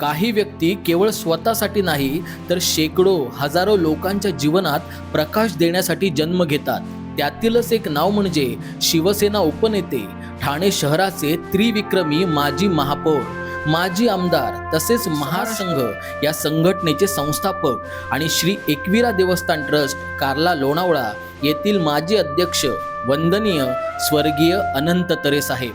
काही व्यक्ती केवळ स्वतःसाठी नाही तर शेकडो हजारो लोकांच्या जीवनात प्रकाश देण्यासाठी जन्म घेतात. त्यातीलच एक नाव म्हणजे शिवसेना उपनेते ठाणे शहराचे त्रिविक्रमी माजी महापौर माजी आमदार तसेच महासंघ या संघटनेचे संस्थापक आणि श्री एकविरा देवस्थान ट्रस्ट कार्ला लोणावळा येथील माजी अध्यक्ष वंदनीय स्वर्गीय अनंत तरे साहेब.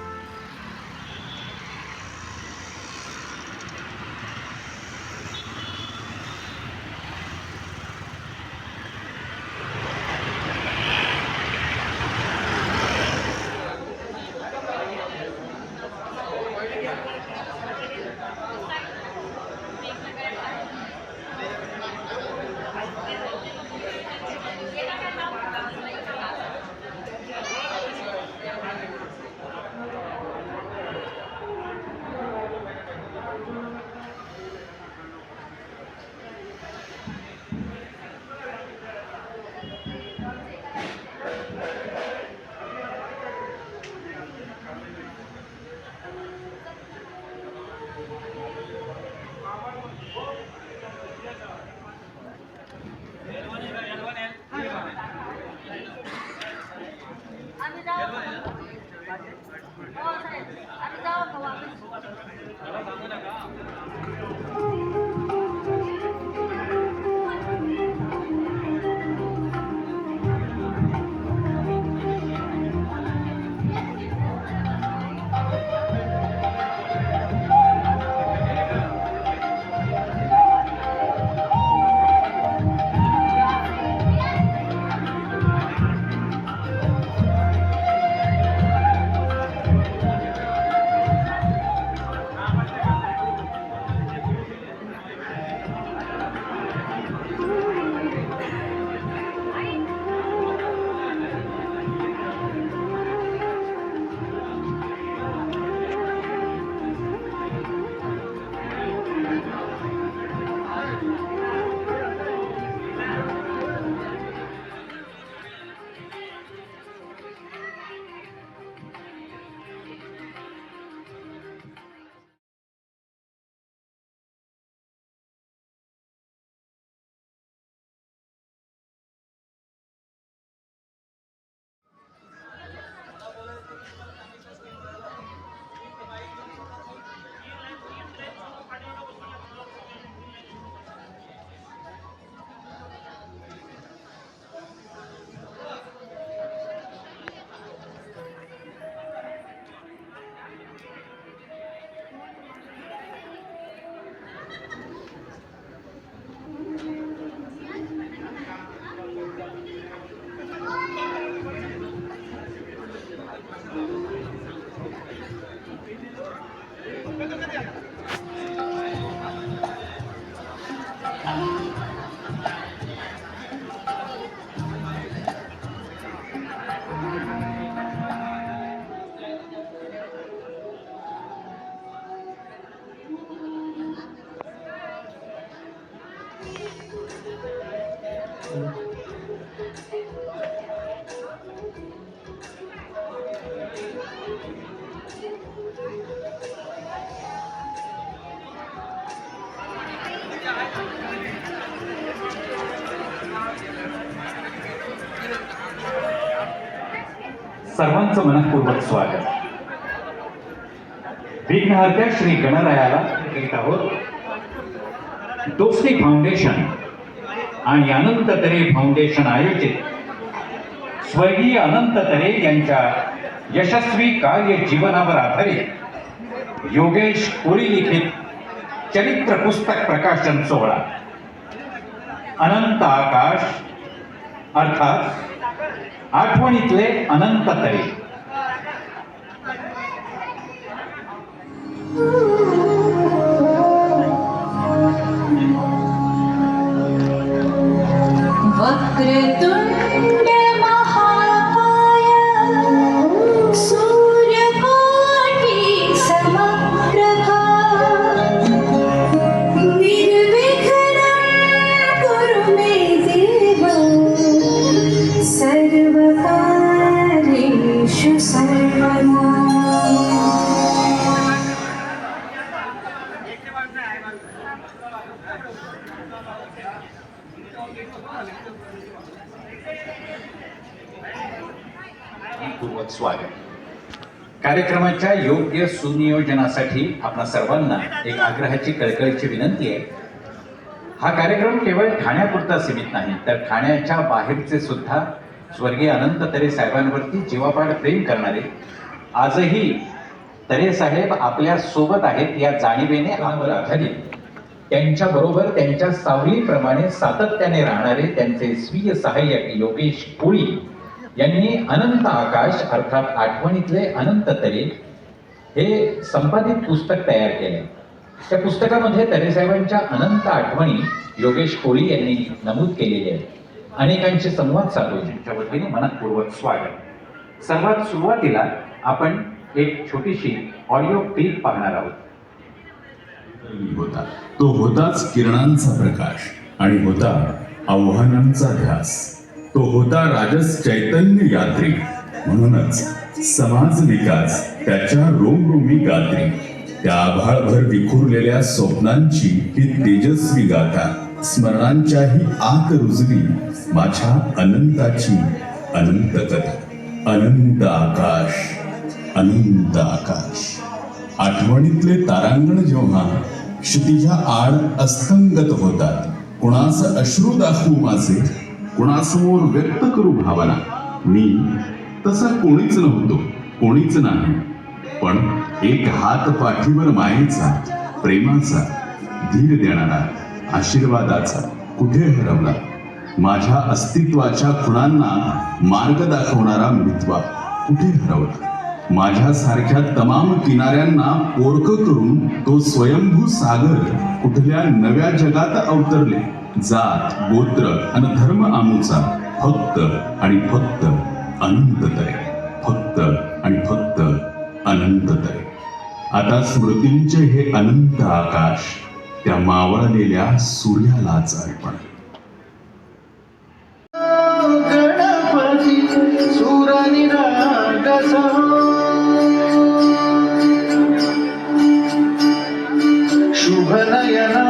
सर्वांचं मनपूर्वक स्वागत. विघ्नहर्त्या श्री गणरायाला करीत आहोत. दोस्ती फाउंडेशन आणि अनंत तरे फाउंडेशन आयोजित स्वर्गीय अनंत तरे यांच्या यशस्वी कार्य जीवनावर आधारित योगेश कोळी लिखित चरित्र पुस्तक प्रकाशन सोहळा. अनंत आकाश अर्थात आठवणीतले अनंत तरी. वक्रतुण्ड स्वागत कार्यक्रमाच्या योग्य सुनियोजनासाठी आपणा सर्वांना एक आग्रहाची कळकळीची विनंती आहे. हा कार्यक्रम केवळ ठाण्यापुरता सीमित नाही तर ठाण्याच्या बाहेरचे सुद्धा स्वर्गीय अनंत तरे साहेबांवरती जीवापाड प्रेम करणारे आजही तरे साहेब आपल्यासोबत आहेत या जाणीवेने आम्हाला आधारित त्यांच्याबरोबर त्यांच्या सावलीप्रमाणे सातत्याने राहणारे त्यांचे स्वीय सहाय्यक योगेश कोळी यांनी अनंत आकाश अर्थात आठवणीतले अनंत तरे हे संपादित पुस्तक तयार केले. त्या पुस्तकामध्ये तरेसाहेबांच्या अनंत आठवणी योगेश कोळी यांनी नमूद केलेली आहे अनेकांशी संवाद साधून त्यांच्या वतीने मनपूर्वक स्वागत. सर्वात सुरुवातीला आपण एक छोटीशी ऑडिओ क्लिप पाहणार आहोत. होता. तो होताच किरणांचा प्रकाश आणि होता आव्हानांचा ध्यास. तो होता राजस चैतन्य यात्री. म्हणूनच समाज विकास त्याच्या रोमरोमी गात्री. त्या आभाळभर विखुरलेल्या स्वप्नांची ही तेजस्वी गाथा स्मरणांच्याही आत रुजली माझ्या अनंताची अनंत कथा. अनंत आकाश अनंत आकाश. आठवणीतले तारांगण जेव्हा क्षितिजा आड अस्तंगत होतात कुणास अश्रू दाखवू माझे? कुणासमोर व्यक्त करू भावना? मी तसा कोणीच नव्हतो कोणीच नाही. पण एक हात पाठीवर मायेचा प्रेमाचा धीर देणारा आशीर्वादाचा. कुठे हरवला माझ्या अस्तित्वाच्या खुणांना मार्ग दाखवणारा मित्वा. कुठे हरवला? माझ्यासारख्या तमाम किनाऱ्यांना पोरक करून तो स्वयंभू सागर कुठल्या नव्या जगात अवतरले. जात गोत्र आणि धर्म आमूचा फक्त आणि फक्त अनंत तरे फक्त आणि फक्त अनंत तरे आता स्मृतींचे हे अनंत आकाश त्या मावळलेल्या सूर्यालाच अर्पण. गणपती सुरनिरागस शुभनयना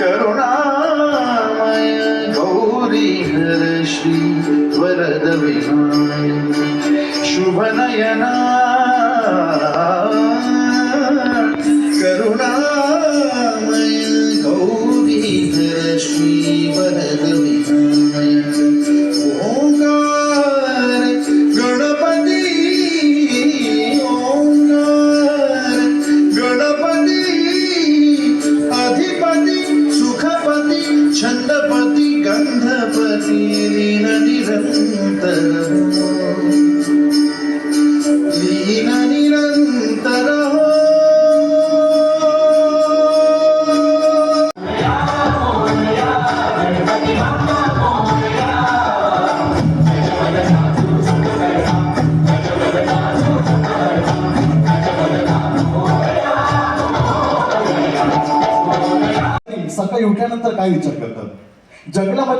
करुणामय गौरी हर श्री वरद विनायक शुभनयना करुणा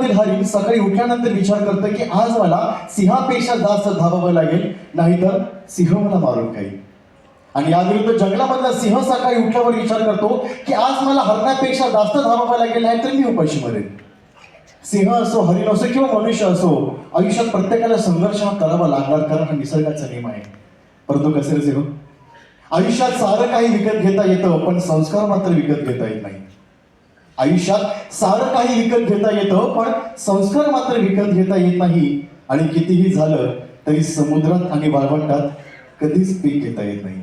जंगलामधील हरी सकाळी उठल्यानंतर विचार करतं की आज मला सिंहापेक्षा जास्त धावावं लागेल नाहीतर सिंह मला मारून काही आणि याविरुद्ध जंगलामधला सिंह सकाळी उठल्यावर विचार करतो की आज मला हरणापेक्षा जास्त धावावं लागेल नाहीतर मी उपाशी मरेन. सिंह असो हरिण असो किंवा मनुष्य असो आयुष्यात प्रत्येकाला संघर्ष हा करावा लागणार कारण हा निसर्गाचा नियम आहे. परंतु कसे सिंह? आयुष्यात सारं काही विकत घेता येतं पण संस्कार मात्र विकत घेता येत नाही. आयुष्यात सारं काही विकत घेता येतं पण संस्कार मात्र विकत घेता येत नाही. आणि कितीही झालं तरी समुद्रात आणि वाळवंटात कधीच पीक घेता येत नाही.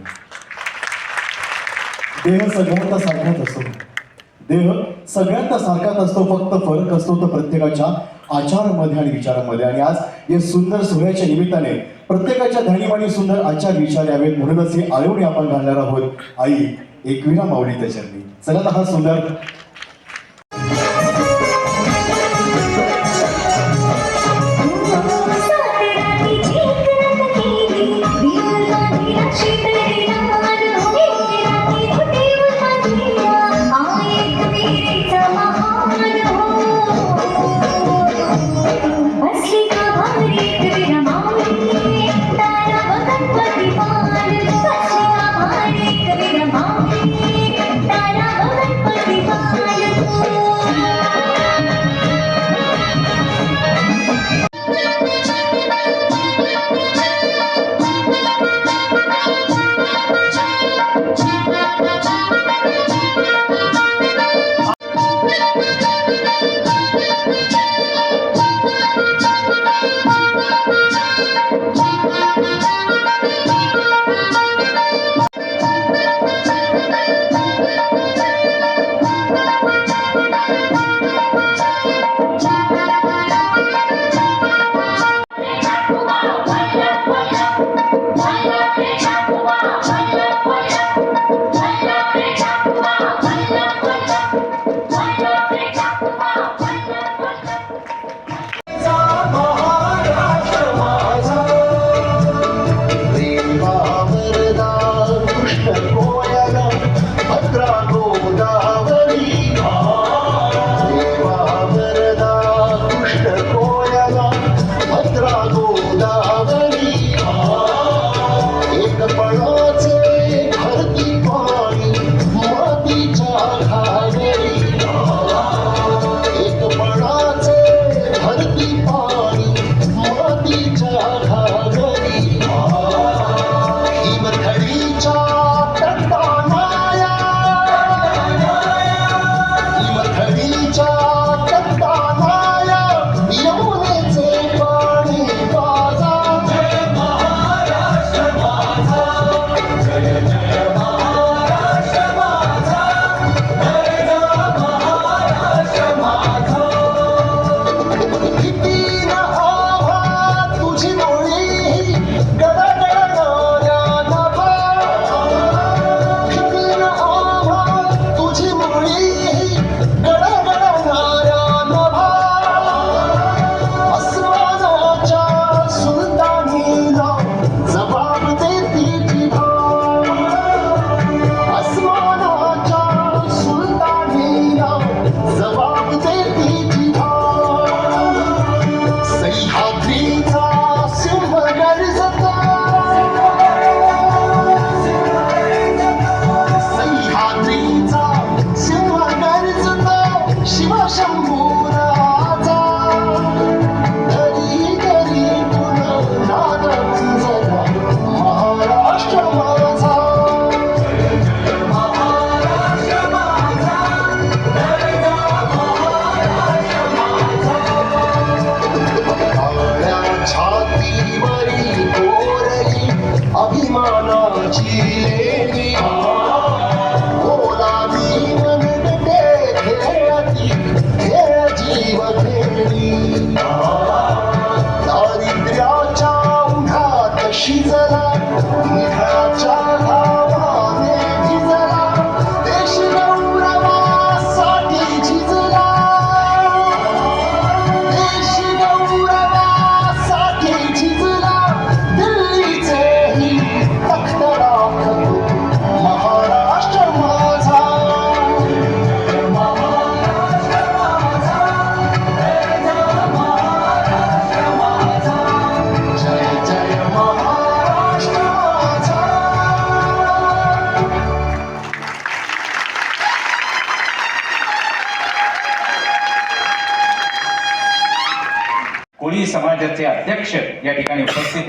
देह सगळ्यांचा सारखाच असतो. देह सगळ्यांचा सारखाच असतो फक्त फरक असतो तो प्रत्येकाच्या आचारामध्ये आणि विचारामध्ये. आणि आज या सुंदर सोहळ्याच्या निमित्ताने प्रत्येकाच्या धणीवाणी सुंदर आचार विचार यावेत. म्हणूनच हे आळवणी आपण घालणार आहोत. आई एकविरा माऊली त्याच्यानी चला हा सुंदर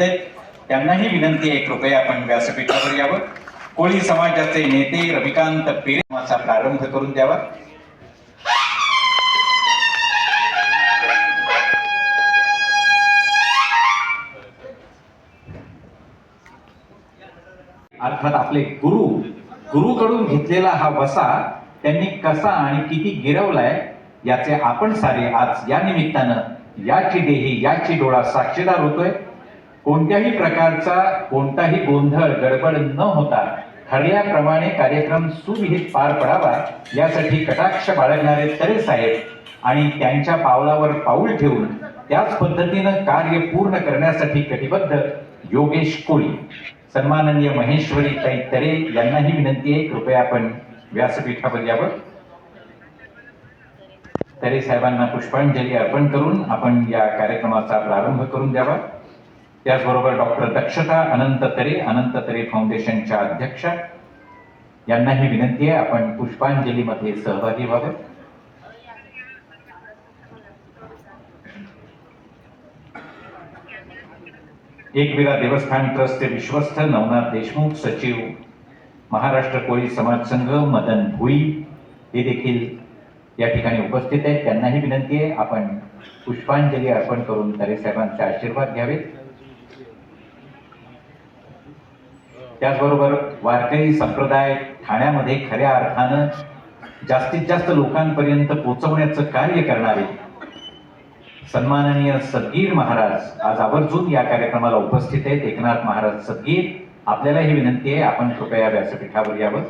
आहेत. त्यांनाही विनंती आहे कृपया आपण व्यासपीठावर यावं. कोळी समाजाचे नेते रविकांत पेरेमाचा प्रारंभ करून द्यावा. अर्थात आपले गुरु गुरुकडून घेतलेला हा वसा त्यांनी कसा आणि किती गिरवलाय याचे आपण सारे आज या निमित्तानं याची देही याची डोळा साक्षीदार होतोय. कोणत्याही प्रकारचा कोणताही गोंधळ गडबड न होता ठरल्याप्रमाणे कार्यक्रम सुविहित पार पडावा यासाठी कटाक्ष बाळगणारे तरे साहेब आणि त्यांच्या पावलावर पाऊल ठेवून त्याच पद्धतीनं कार्य पूर्ण करण्यासाठी कटिबद्ध योगेश कोळी. सन्माननीय महेश्वरी ताई तरे यांनाही विनंती आहे कृपया आपण व्यासपीठावर यावं. तरे साहेबांना पुष्पांजली अर्पण करून आपण या कार्यक्रमाचा प्रारंभ करून द्यावा. त्याचबरोबर डॉक्टर दक्षता अनंत तरे अनंत तरे फाउंडेशनच्या अध्यक्षा. यांनाही विनंती आहे आपण पुष्पांजलीमध्ये सहभागी व्हावे. एकविरा देवस्थान ट्रस्टचे विश्वस्त नवनाथ देशमुख सचिव महाराष्ट्र कोळी समाज संघ मदन भुई हे देखील या ठिकाणी उपस्थित आहेत. त्यांनाही विनंती आहे आपण पुष्पांजली अर्पण करून तरे साहेबांचे आशीर्वाद घ्यावेत. त्याचबरोबर वारकरी संप्रदाय ठाण्यामध्ये खऱ्या अर्थानं जास्तीत जास्त लोकांपर्यंत पोहोचवण्याचं कार्य करणारे सन्माननीय सदगीर महाराज आज आवर्जून या कार्यक्रमाला उपस्थित आहेत. एकनाथ महाराज सदगीर आपल्याला ही विनंती आहे. आपण कृपया व्यासपीठावर यावं.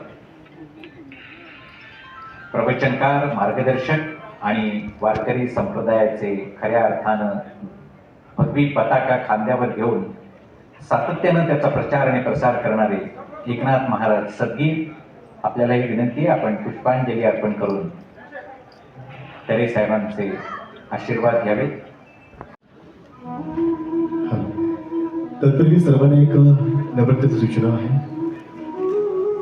प्रवचनकार मार्गदर्शक आणि वारकरी संप्रदायाचे खऱ्या अर्थानं भगवी पताका खांद्यावर घेऊन सातत्यानं त्याचा प्रचार आणि प्रसार करणारे एकनाथ महाराज सदगीर आपल्याला ही विनंती आपण पुष्पांजली अर्पण करून तरे साहेबांचे आशीर्वाद घ्यावे. तत्पूर्वी सर्वांना एक नम्रतेची सूचना आहे.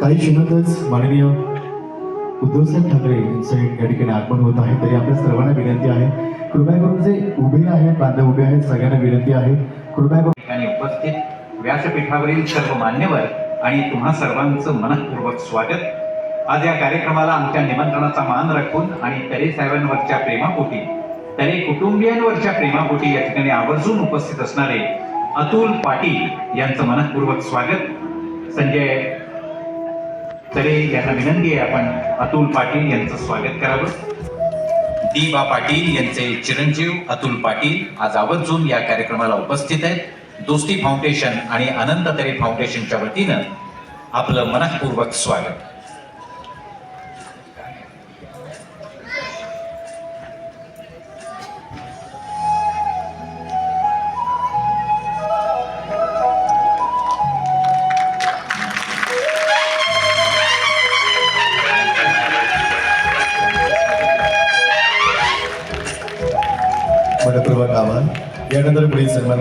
काही क्षणातच माननीय उद्धवसाहेब ठाकरे यांचं या ठिकाणी आगमन होत आहे तरी आपल्या सर्वांना विनंती आहे. कृपया करून जे उभे आहेत बांधव उभे आहेत सगळ्यांना विनंती आहे. कृपया करून उपस्थित व्यासपीठावरील सर्व मान्यवर आणि तुम्हा सर्वांचं मनपूर्वक स्वागत. आज या कार्यक्रमाला आमच्या निमंत्रणाचा मान राखून आणि तरे साहेबांवरच्या प्रेमापोटी तरे कुटुंबियांवरच्या प्रेमापोटी या ठिकाणी आवर्जून उपस्थित असणारे अतुल पाटील यांचं मनपूर्वक स्वागत. संजय तरे यांना विनंती आहे आपण अतुल पाटील यांचं स्वागत करावं. डी बा पाटील यांचे चिरंजीव अतुल पाटील आज आवर्जून या कार्यक्रमाला उपस्थित आहेत. दोस्ती फाउंडेशन आणि अनंत तरे फाउंडेशनच्या वतीनं आपलं मनपूर्वक स्वागत. मनपूर्वक आवाहन यानंतर पुढील सन्मान